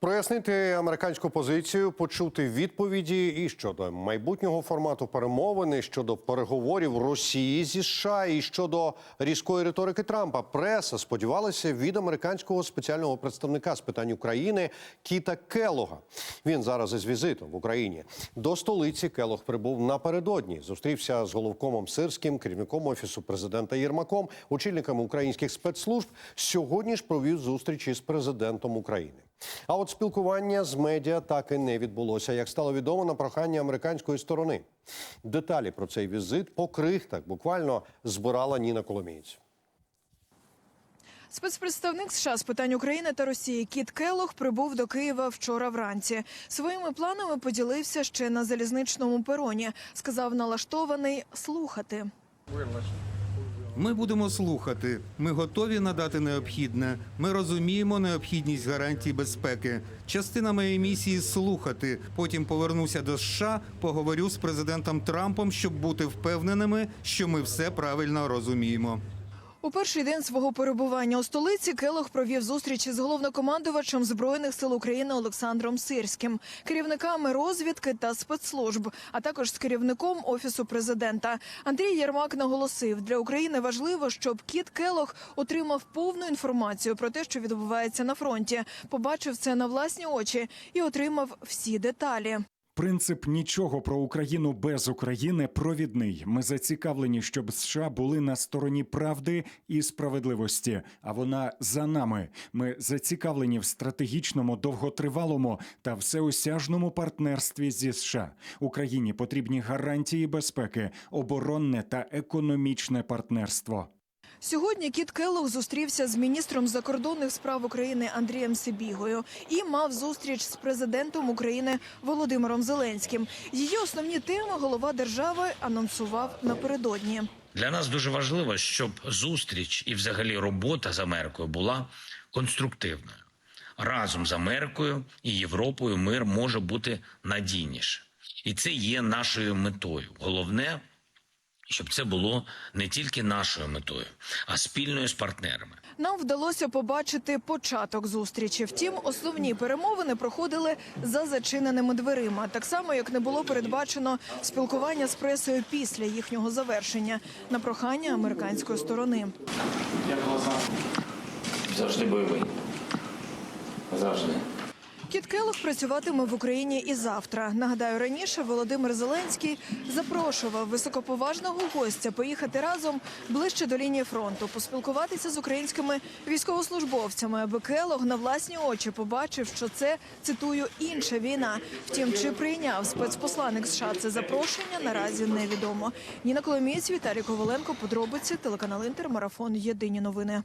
Прояснити американську позицію, почути відповіді і щодо майбутнього формату перемовини, щодо переговорів Росії зі США і щодо різкої риторики Трампа. Преса сподівалася від американського спеціального представника з питань України Кіта Келога. Він зараз із візитом в Україні. До столиці Келог прибув напередодні. Зустрівся з головкомом Сирським, керівником офісу президента Єрмаком, очільниками українських спецслужб. Сьогодні ж провів зустріч із президентом України. А от спілкування з медіа так і не відбулося, як стало відомо на прохання американської сторони. Деталі про цей візит по крихтах буквально збирала Ніна Коломієць. Спецпредставник США з питань України та Росії Кіт Келлог прибув до Києва вчора вранці. Своїми планами поділився ще на залізничному пероні. Сказав налаштований слухати. Ми будемо слухати. Ми готові надати необхідне. Ми розуміємо необхідність гарантій безпеки. Частина моєї місії слухати. Потім повернуся до США, поговорю з президентом Трампом, щоб бути впевненими, що ми все правильно розуміємо. У перший день свого перебування у столиці Келог провів зустрічі з головнокомандувачем збройних сил України Олександром Сирським, керівниками розвідки та спецслужб, а також з керівником офісу президента. Андрій Єрмак наголосив, для України важливо, щоб Кіт Келог отримав повну інформацію про те, що відбувається на фронті, побачив це на власні очі і отримав всі деталі. Принцип нічого про Україну без України провідний. Ми зацікавлені, щоб США були на стороні правди і справедливості. А вона за нами. Ми зацікавлені в стратегічному, довготривалому та всеосяжному партнерстві зі США. Україні потрібні гарантії безпеки, оборонне та економічне партнерство. Сьогодні Кіт Келлог зустрівся з міністром закордонних справ України Андрієм Сибігою і мав зустріч з президентом України Володимиром Зеленським. Її основні теми голова держави анонсував напередодні. Для нас дуже важливо, щоб зустріч і, взагалі, робота з Америкою була конструктивною. Разом з Америкою і Європою мир може бути надійніше, і це є нашою метою. Головне, щоб це було не тільки нашою метою, а спільною з партнерами. Нам вдалося побачити початок зустрічі. Втім, основні перемовини проходили за зачиненими дверима, так само як не було передбачено спілкування з пресою після їхнього завершення на прохання американської сторони. Завжди бойовий. Завжди. Кіт Келлог працюватиме в Україні і завтра. Нагадаю, раніше Володимир Зеленський запрошував високоповажного гостя поїхати разом ближче до лінії фронту, поспілкуватися з українськими військовослужбовцями, аби Келлог на власні очі побачив, що це цитую інша війна. Втім, чи прийняв спецпосланник США це запрошення, наразі невідомо. Ніна Коломієць, Віталій Коваленко, подробиці, телеканал Інтер, марафон. Єдині новини.